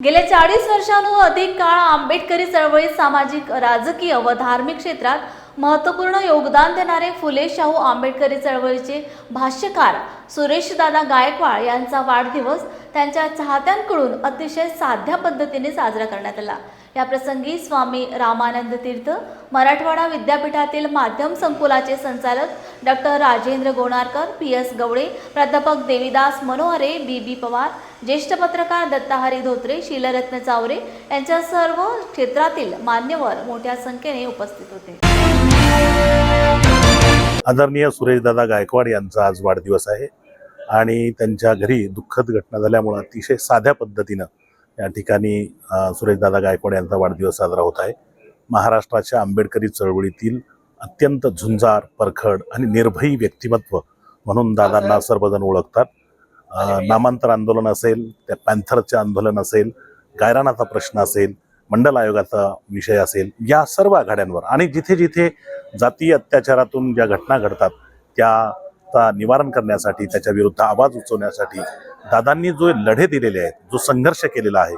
गेल्या चाळीस वर्षांहून अधिक काळ आंबेडकरी चळवळीत सामाजिक राजकीय व धार्मिक क्षेत्रात महत्त्वपूर्ण योगदान देणारे फुले शाहू आंबेडकरी चळवळीचे भाष्यकार सुरेशदादा गायकवाड यांचा वाढदिवस त्यांच्या चाहत्यांकडून अतिशय साध्या पद्धतीने साजरा करण्यात आला. या प्रसंगी स्वामी रामानंद तीर्थ मराठवाडा विद्यापीठातील माध्यम संकुलाचे संचालक doctor Rajendra Gonarkar P S Gawale प्राध्यापक देवीदास मनोहरे बी बी पवार ज्येष्ठ पत्रकार दत्ताहरी धोत्रे शीलरत्न चावरे यांच्या सर्व क्षेत्रातील मान्यवर मोठ्या संख्येने उपस्थित होते. आदरणीय सुरेशदादा गायकवाड यांचा आज वाढदिवस आहे आणि त्यांच्या घरी दुःखद घटना झाल्यामुळं अतिशय साध्या पद्धतीनं या ठिकाणी सुरेशदादा गायकवाड यांचा वाढदिवस साजरा होत आहे. महाराष्ट्राच्या आंबेडकरी चळवळीतील अत्यंत झुंजार परखड आणि निर्भयी व्यक्तिमत्व म्हणून दादांना सर्वजण ओळखतात. नामांतर आंदोलन असेल त्या पॅन्थरचे आंदोलन असेल गायरानाचा प्रश्न असेल मंडल आयोगाचा विषय असेल या सर्व आघाड्यांवर आणि जिथे जिथे जातीय अत्याचारातून ज्या घटना घडतात त्याचा निवारण करण्यासाठी त्याच्या विरुद्ध आवाज उचवण्यासाठी दादांनी जो लढे दिलेले आहेत जो संघर्ष केलेला आहे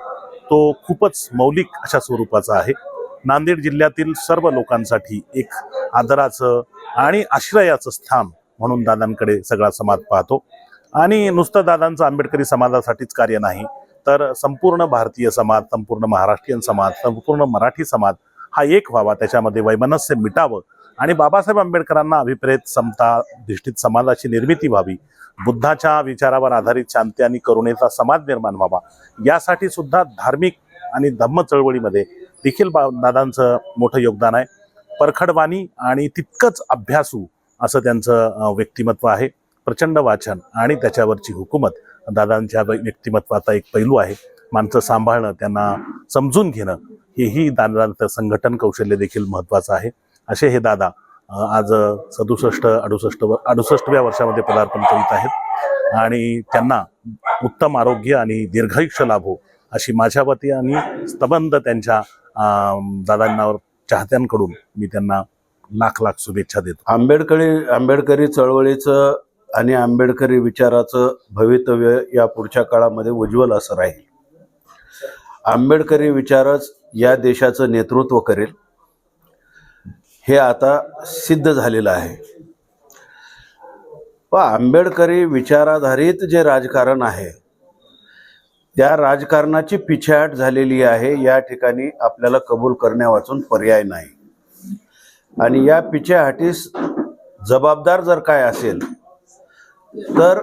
तो खूपच मौलिक अशा स्वरूपाचा आहे. नांदेड जिल्ह्यातील सर्व लोकांसाठी एक आदराचं आणि आश्रयाचं स्थान म्हणून दादांकडे सगळा समाज पाहतो. आणि नुसतं दादांचं आंबेडकरी समाजासाठीच कार्य नाही तर संपूर्ण भारतीय समाज संपूर्ण महाराष्ट्रीयन समाज संपूर्ण मराठी समाज हा एक व्हावा त्याच्यामध्ये वैमनस्य मिटावं आणि बाबासाहेब आंबेडकरांना अभिप्रेत समता धिष्ठित समाजाची निर्मिती व्हावी बुद्धाच्या विचारावर आधारित शांती आणि करुणेचा समाज निर्माण व्हावा यासाठी सुद्धा धार्मिक आणि धम्म चळवळीमध्ये देखील बा दादांचं मोठं योगदान आहे. परखडवाणी आणि तितकंच अभ्यासू असं त्यांचं व्यक्तिमत्व आहे. प्रचंड वाचन आणि त्याच्यावरची हुकूमत दादांच्या वै- व्यक्तिमत्वाचा एक पैलू आहे. माणसं सांभाळणं त्यांना समजून घेणं हेही दादांचं संघटन कौशल्य देखील महत्त्वाचं आहे. असे हे दादा आज सदुसष्ट अडुसष्ट व अडुसष्टव्या वर्षामध्ये पदार्पण करीत आहेत. आणि त्यांना उत्तम आरोग्य आणि दीर्घायुष्य लाभो अशी माझ्या वती आणि स्तबंध त्यांच्या दादांना चाहत्यांकडून मी त्यांना लाख लाख शुभेच्छा देतो. आंबेडकरी आंबेडकरी चळवळीचं आणि आंबेडकरी विचाराचं भवितव्य या पुढच्या काळामध्ये उज्ज्वल असं राहील. आंबेडकरी विचारच या देशाचं नेतृत्व करेल. हे आता सिद्ध झालेलं आहे. व आंबेडकरी विचाराधारित जे राजकारण आहे त्या राजकारणाची पिछेहाट झालेली आहे या ठिकाणी आपल्याला कबूल करण्यावाचून पर्याय नाही. आणि या पिछेहाटीस जबाबदार जर काय असेल तर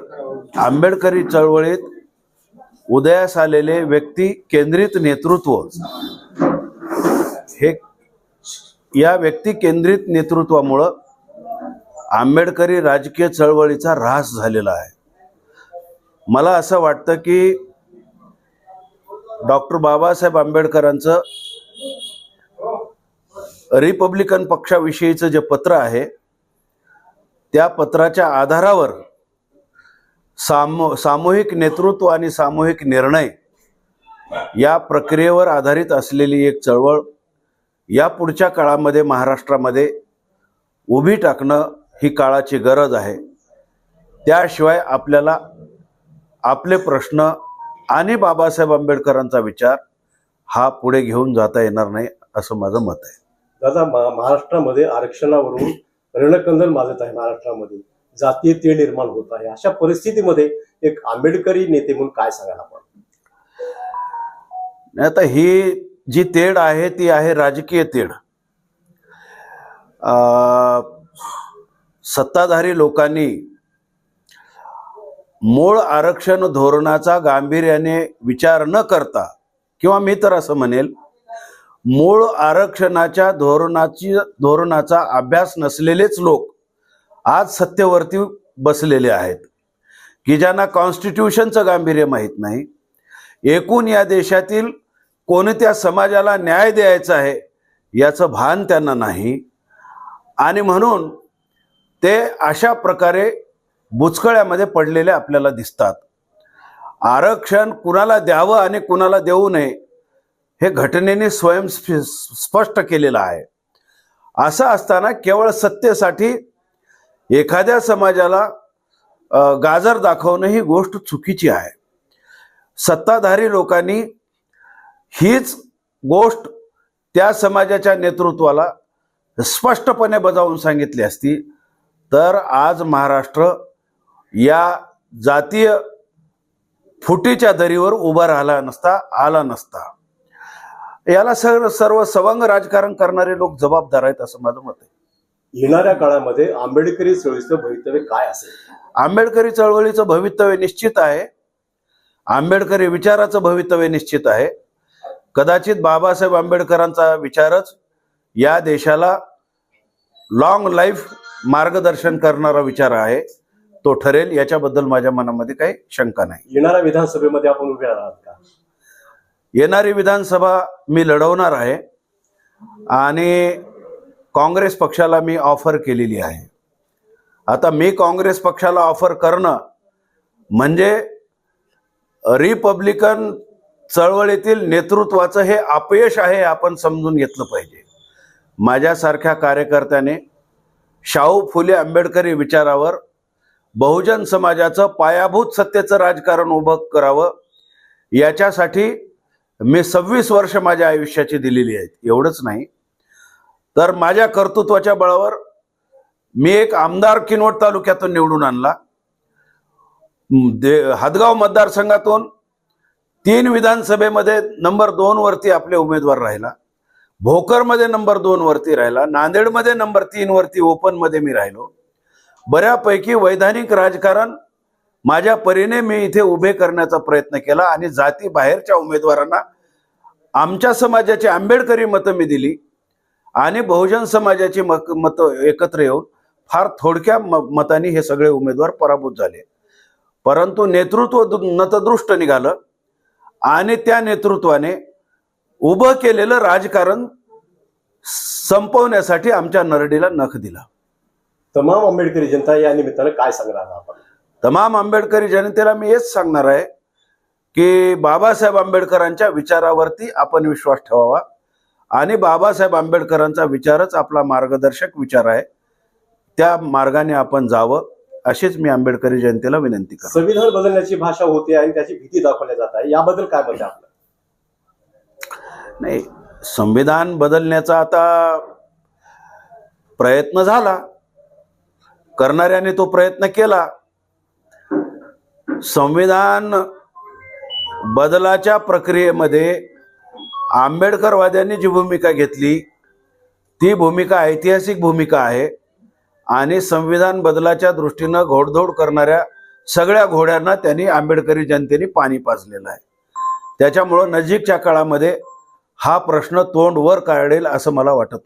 आंबेडकरी चळवळीत उदयास आलेले व्यक्ती केंद्रित नेतृत्व हे या व्यक्ती केंद्रित नेतृत्वामुळं आंबेडकरी राजकीय चळवळीचा ऱ्हास झालेला आहे. मला असं वाटतं की डॉक्टर बाबासाहेब आंबेडकरांचं रिपब्लिकन पक्षाविषयीचं जे पत्र आहे त्या पत्राच्या आधारावर सामो सामूहिक नेतृत्व आणि सामूहिक निर्णय या प्रक्रियेवर आधारित असलेली एक चळवळ या पुढच्या काळामध्ये महाराष्ट्रामध्ये उभी टाकणं ही काळाची गरज आहे. त्याशिवाय आपल्याला आपले प्रश्न आणि बाबासाहेब आंबेडकरांचा विचार हा पुढे घेऊन जाता येणार नाही असं माझं मत आहे. दादा मा- महाराष्ट्रामध्ये आरक्षणावरून रणकंदल माजत आहे महाराष्ट्रामध्ये. जातीय तीळ निर्माण होत आहे. अशा परिस्थितीमध्ये एक आंबेडकरी नेते म्हणून काय सांगायला आपण? नाही आता ही जी तेढ आहे ती आहे राजकीय तेढ सत्ताधारी लोकांनी मूळ आरक्षण धोरणाचा गांभीर्याने विचार न करता किंवा मी तर असं म्हणेल मूळ आरक्षणाच्या धोरणाची धोरणाचा अभ्यास नसलेलेच लोक आज सत्तेवरती बसलेले आहेत की ज्यांना कॉन्स्टिट्यूशनचं गांभीर्य माहीत नाही. एकूण या देशातील कोणत्या समाजाला न्याय द्यायचा आहे याचं भान त्यांना नाही. आणि म्हणून ते अशा प्रकारे बुचकळ्यामध्ये पडलेले आपल्याला दिसतात. आरक्षण कुणाला द्यावं आणि कुणाला देऊ नये हे घटनेने स्वयं स्पष्ट केलेलं आहे. असं असताना केवळ सत्तेसाठी एखाद्या समाजाला गाजर दाखवणं ही गोष्ट चुकीची आहे. सत्ताधारी लोकांनी हीच गोष्ट त्या समाजाच्या नेतृत्वाला स्पष्टपणे बजावून सांगितली असती. तर आज महाराष्ट्र या जातीय फुटीच्या दरीवर उभा राहिला नसता आला नसता. याला सर्व सर्व सवंग राजकारण करणारे लोक जबाबदार आहेत असं माझं मत आहे. येणाऱ्या काळामध्ये आंबेडकरी चळवळीचं भवितव्य काय असेल? आंबेडकरी चळवळीचं भवितव्य निश्चित आहे. आंबेडकरी विचाराचं भवितव्य निश्चित आहे. कदाचित बाबासाहेब आंबेडकरांचा विचारच या देशाला लॉंग लाईफ मार्गदर्शन करणारा विचार आहे. तो ठरेल. याच्याबद्दल माझ्या मनामध्ये काही शंका नाही. येणाऱ्या विधानसभेमध्ये आपण उभे राहणार का? येणारी विधानसभा मी लढवणार आहे आणि काँग्रेस पक्षाला मी ऑफर केलेली आहे. आता मी काँग्रेस पक्षाला ऑफर करणं म्हणजे रिपब्लिकन चळवळीतील नेतृत्वाचं हे अपयश आहे हे आपण समजून घेतलं पाहिजे. माझ्यासारख्या कार्यकर्त्याने शाहू फुले आंबेडकरी विचारावर बहुजन समाजाचं पायाभूत सत्तेचं राजकारण उभं करावं याच्यासाठी मी सव्वीस वर्ष माझ्या आयुष्याची दिलेली आहेत. एवढंच नाही. तर माझ्या कर्तृत्वाच्या बळावर मी एक आमदार किनवट तालुक्यातून निवडून आणला. दे हदगाव मतदारसंघातून तीन विधानसभेमध्ये नंबर दोन वरती आपले उमेदवार राहिला. भोकरमध्ये नंबर दोन वरती राहिला. नांदेडमध्ये नंबर तीन वरती ओपनमध्ये मी राहिलो. बऱ्यापैकी वैधानिक राजकारण माझ्या परीने मी इथे उभे करण्याचा प्रयत्न केला आणि जाती बाहेरच्या उमेदवारांना आमच्या समाजाची आंबेडकरी मतं मी दिली आणि बहुजन समाजाची मक मतं एकत्र येऊन फार थोडक्या म मतांनी हे सगळे उमेदवार पराभूत झाले. परंतु नेतृत्व नतदृष्ट निघालं आणि त्या नेतृत्वाने उभं केलेलं राजकारण संपवण्यासाठी आमच्या नरडीला नख दिला. तमाम आंबेडकरी जनता या निमित्तानं काय सांगणार आपण? तमाम आंबेडकरी जनतेला मी हेच सांगणार आहे की बाबासाहेब आंबेडकरांच्या विचारावरती आपण विश्वास ठेवावा. आणि बाबासाहेब आंबेडकरांचा विचारच आपला मार्गदर्शक विचार आहे. त्या मार्गाने आपण जावं अशीच मी आंबेडकरी जनतेला विनंती करतो. संविधान बदलण्याची भाषा होते आणि त्याची भीती दाखवल्या जात आहे. याबद्दल काय आहे आपलं? नाही संविधान बदलण्याचा आता प्रयत्न झाला. करणाऱ्याने तो प्रयत्न केला. संविधान बदलाच्या प्रक्रियेमध्ये आंबेडकरवाद्यांनी जी भूमिका घेतली ती भूमिका ऐतिहासिक भूमिका आहे आणि संविधान बदलाच्या दृष्टीनं घोडदौड करणाऱ्या सगळ्या घोड्यांना त्यांनी आंबेडकरी जनतेने पाणी पाजलेलं आहे. त्याच्यामुळं नजीकच्या काळामध्ये हा प्रश्न तोंड वर काढेल असं मला वाटत नाही.